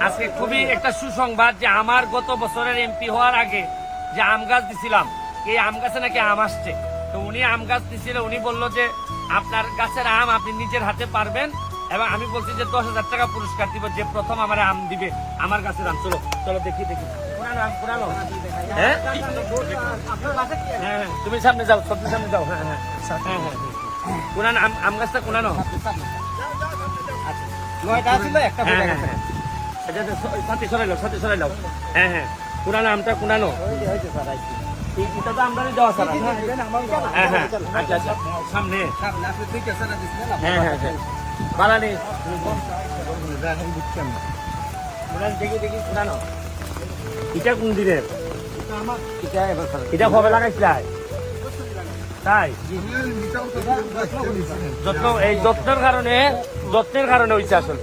আজকে খুবই একটা সুসংবাদ যে আমার গত বছরের এমপি হওয়ার আগে যে আম গাছ দিছিলাম এই আম গাছে নাকি আম আসছে। তো উনি আম গাছ দিছিল উনি বলল যে আপনার গাছের আম আপনি নিজের হাতে পারবেন এবং আমি বলছি যে দশ হাজার টাকা পুরস্কার দিব যে প্রথম আমার আম দিবে আমার গাছের আম চলো চলো দেখি দেখি। হ্যাঁ? হ্যাঁ হ্যাঁ, তুমি সামনে যাও সবজি সামনে যাও। হ্যাঁ হ্যাঁ হ্যাঁ আম গাছটা কোনানো? একটা হ্যাঁ হ্যাঁ হ্যাঁ। কোনানো আমটা। এই- এটা তো। হ্যাঁ হ্যাঁ। আচ্ছা আচ্ছা। সামনে। হ্যাঁ হ্যাঁ হ্যাঁ। কোনানো এটা কোন দিনের? এটা তাই? এই যত্নের কারণে যত্নের কারণে হয়েছে আসলে।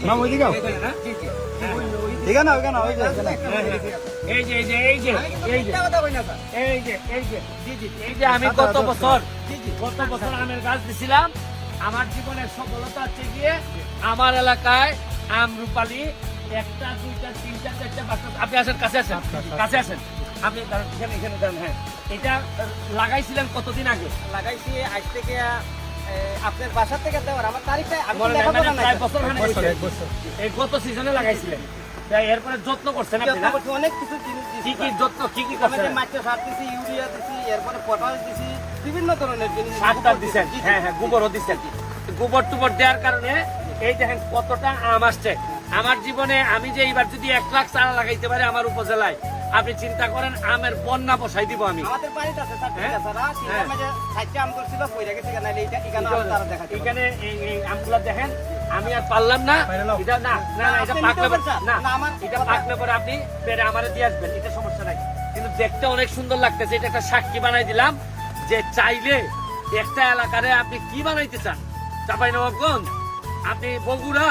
মাম, ওইদিকে আও। জি, জি। ওইখানে, ওই এই যে এই যে এই যে এই যে মিথ্যা কথা কই না, স্যার। এই যে এই যে জি জি এই যে আমি গত বছর গত বছর আমের গাছ দিছিলাম আমার জীবনের সফলতা হচ্ছে গিয়ে আমার এলাকায় আম রূপালি একটা দুইটা তিনটা চারটা পাঁচটা আপনি আসেন কাছে আসেন কাছে আসেন আপনি এখানে এখানে দাঁড়ান হ্যাঁ। এটা লাগাইছিলেন কতদিন আগে? লাগাইছি আজ থেকে আপনার বাসা থেকে দেওয়ার। আমার তারিখটা আমি মনে প্রায় বছর এই গত সিজনে লাগাইছিলেন। এরপরে যত্ন করছেন আপনি অনেক কিছু জিনিস দিছি, কি কি যত্ন কি কি করছেন? সার দিছি ইউরিয়া দিছি এরপরে পটাশ দিছি বিভিন্ন ধরনের জিনিস সার জি। হ্যাঁ হ্যাঁ গোবরও দিচ্ছেন গোবর টুবর দেওয়ার কারণে এই দেখেন কতটা আম আসছে। আমার জীবনে আমি যে এইবার যদি এক লাখ চারা লাগাইতে পারি আমার উপজেলায় আপনি চিন্তা করেন আমের বন্যা বসাই দিব আমি। আমাদের বাড়িতে আছে স্যার ঠিক হ্যাঁ? আছে হ্যাঁ। যে সাইডটা আম করছিল পয়রা গেছে কেন এইটা এখানে এই আমগুলা দেখেন আমি আর পারলাম না। এটা না না না এটা আপনি পাকলে? না না, আমার এটা পাকলে পরে আপনি পেরে আমারে দিয়ে আসবেন এটা সমস্যা নাই। কিন্তু দেখতে অনেক সুন্দর লাগতেছে এটা একটা সাক্ষী বানাই দিলাম যে চাইলে একটা এলাকারে আপনি কি বানাইতে চান? চাপাই নবাবগঞ্জ আপনি বগুড়া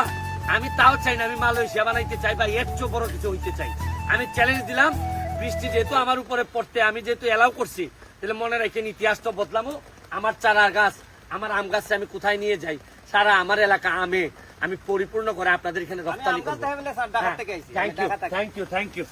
আমি তাও চাই না আমি মালয়েশিয়া বানাইতে চাই বা এর চেয়ে বড় কিছু হইতে চাই। আমি চ্যালেঞ্জ দিলাম। বৃষ্টি যেহেতু আমার উপরে পড়তে আমি যেহেতু এলাও করছি তাহলে মনে রাখেন ইতিহাস তো বদলামো। আমার চারা গাছ আমার আম গাছ আমি কোথায় নিয়ে যাই? সারা আমার এলাকা আমে। আমি পরিপূর্ণ করে আপনাদের এখানে রপ্তানি করব। থেকে আইছি thank you thank you thank you